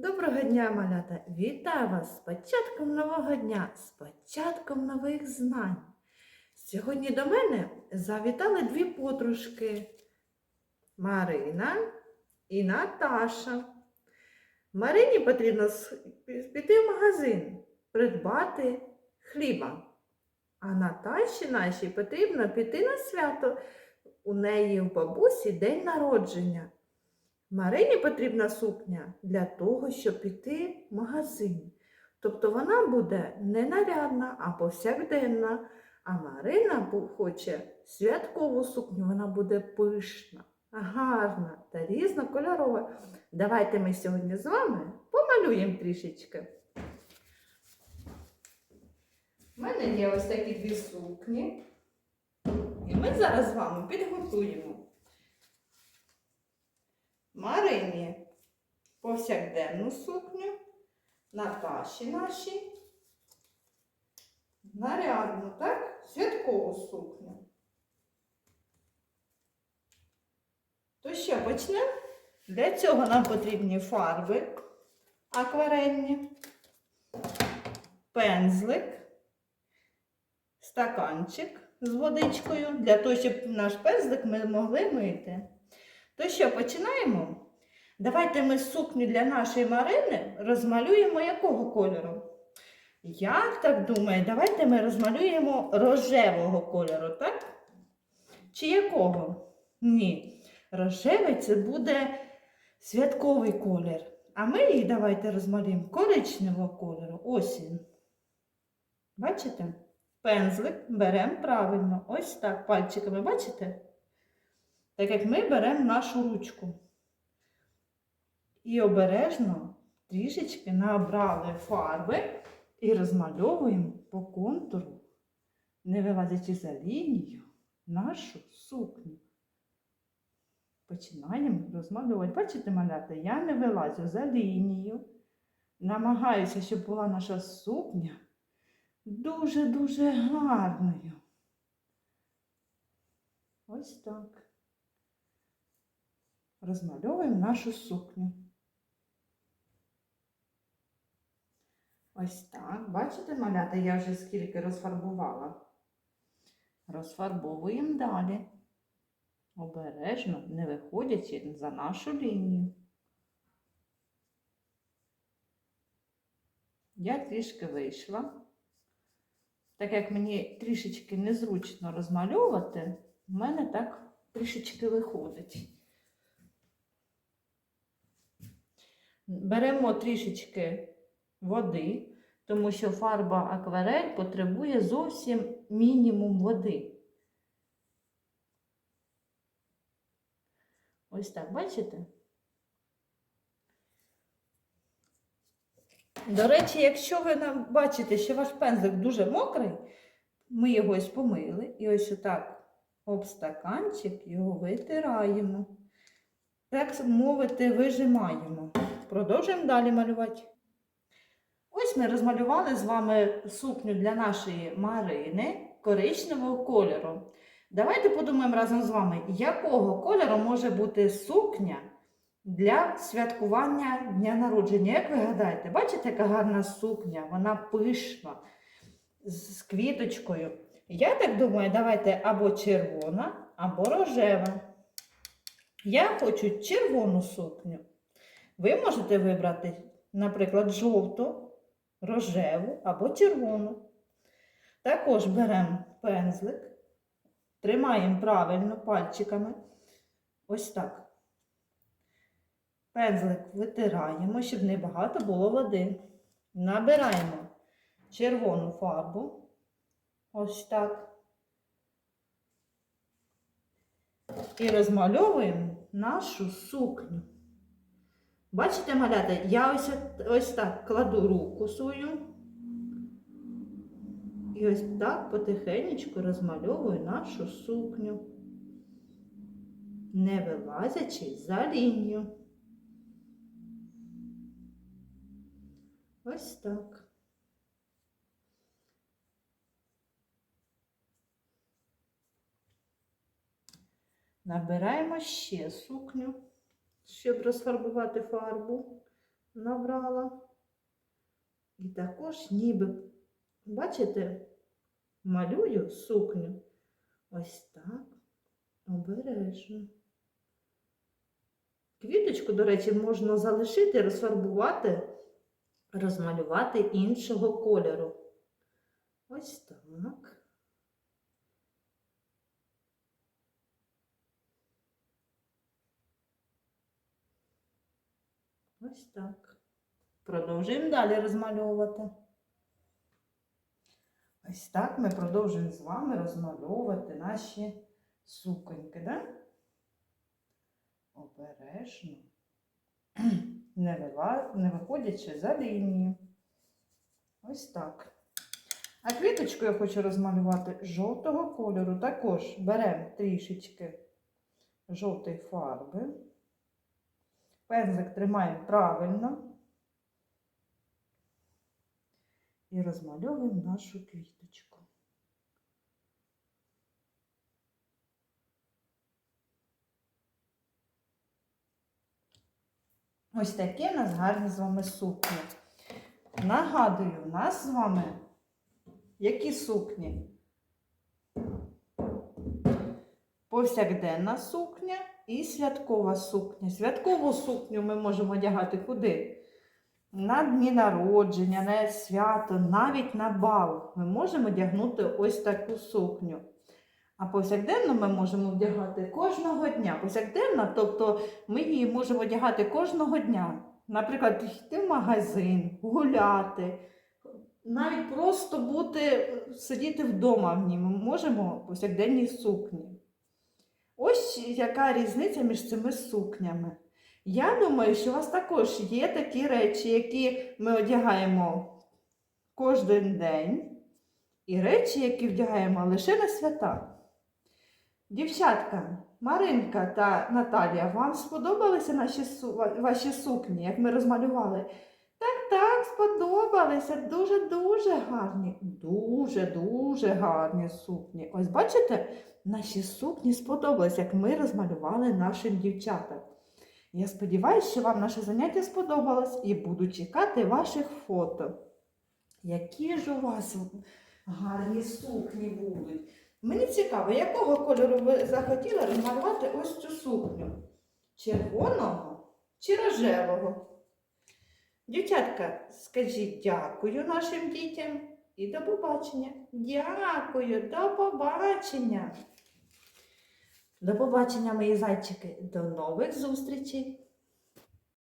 Доброго дня, малята! Вітаю вас з початком нового дня, з початком нових знань. Сьогодні до мене завітали дві подружки Марина і Наташа. Марині потрібно піти в магазин, придбати хліба. А Наташі нашій потрібно піти на свято. У неї у бабусі день народження. Марині потрібна сукня для того, щоб піти в магазин. Тобто вона буде не нарядна, а повсякденна. А Марина хоче святкову сукню, вона буде пишна, гарна та різнокольорова. Давайте ми сьогодні з вами помалюємо трішечки. У мене є ось такі дві сукні. І ми зараз з вами підготуємо. Марині повсякденну сукню, Наташі нашій нарядну, так? Святкову сукню. То що, почнемо? Для цього нам потрібні фарби акварельні, пензлик, стаканчик з водичкою, для того, щоб наш пензлик ми могли мити. То що, починаємо? Давайте ми сукню для нашої Марини розмалюємо якого кольору? Я так думаю, давайте ми розмалюємо рожевого кольору, так? Чи якого? Ні. Рожевий це буде святковий колір. А ми її давайте розмалюємо коричневого кольору. Ось він. Бачите? Пензлик беремо правильно. Ось так, пальчиками, бачите? Так як ми беремо нашу ручку. І обережно трішечки набрали фарби і розмальовуємо по контуру, не вилазячи за лінію, нашу сукню. Починаємо розмальовувати. Бачите, малята, я не вилазю за лінію. Намагаюся, щоб була наша сукня дуже-дуже гарною. Ось так розмальовуємо нашу сукню. Ось так. Бачите, малята, я вже скільки розфарбувала. Розфарбовуємо далі. Обережно, не виходячи за нашу лінію. Я трішки вийшла. Так як мені трішечки незручно розмальовувати, в мене так трішечки виходить. Беремо трішечки води, тому що фарба акварель потребує зовсім мінімум води. Ось так, бачите? До речі, якщо ви нам бачите, що ваш пензлик дуже мокрий, ми його ось помили і ось отак об стаканчик його витираємо. Так мовити, вижимаємо. Продовжуємо далі малювати. Ось ми розмалювали з вами сукню для нашої Марини коричневого кольору. Давайте подумаємо разом з вами, якого кольору може бути сукня для святкування дня народження. Як ви гадаєте, бачите, яка гарна сукня? Вона пишна, з квіточкою. Я так думаю, давайте або червона, або рожева. Я хочу червону сукню. Ви можете вибрати, наприклад, жовту, рожеву або червону. Також беремо пензлик, тримаємо правильно пальчиками. Ось так. Пензлик витираємо, щоб не багато було води. Набираємо червону фарбу. Ось так. І розмальовуємо нашу сукню. Бачите, малята, я ось, ось так кладу руку свою. І ось так потихенечку розмальовую нашу сукню, не вилазячи за лінію. Ось так. Набираємо ще сукню, щоб розфарбувати фарбу. набрала. І також ніби, бачите, малюю сукню. Ось так, обережно. Квіточку, до речі, можна залишити, розфарбувати, розмалювати іншого кольору. Ось так. Ось так. Продовжуємо далі розмальовувати. Ось так ми продовжуємо з вами розмальовувати наші суконьки, да? Обережно. Не, виходячи за лінію. Ось так. А квіточку я хочу розмалювати жовтого кольору. Також беремо трішечки жовтої фарби. Пензик тримаємо правильно. І розмальовуємо нашу квіточку. Ось такі в нас гарні з вами сукні. Нагадую, у нас з вами які сукні? Повсякденна сукня і святкова сукня. Святкову сукню ми можемо одягати куди? На дні народження, на свято, навіть на бал. Ми можемо одягнути ось таку сукню. А повсякденно ми можемо вдягати кожного дня. Повсякденно, тобто ми її можемо одягати кожного дня. Наприклад, йти в магазин, гуляти, навіть просто бути, сидіти вдома в ній. Ми можемо повсякденній сукні. Ось яка різниця між цими сукнями. Я думаю, що у вас також є такі речі, які ми одягаємо кожен день, і речі, які вдягаємо лише на свята. Дівчатка, Маринка та Наталія, вам сподобалися наші ваші сукні, як ми розмалювали? Так, сподобалися. Дуже-дуже гарні. Дуже-дуже гарні сукні. Ось бачите, наші сукні сподобались, як ми розмалювали нашим дівчатам. Я сподіваюся, що вам наше заняття сподобалось і буду чекати ваших фото. Які ж у вас гарні сукні будуть? Мені цікаво, якого кольору ви захотіли розмалювати ось цю сукню? Червоного чи рожевого? Дівчатка, скажіть дякую нашим дітям і до побачення. Дякую, до побачення. До побачення, мої зайчики. До нових зустрічей!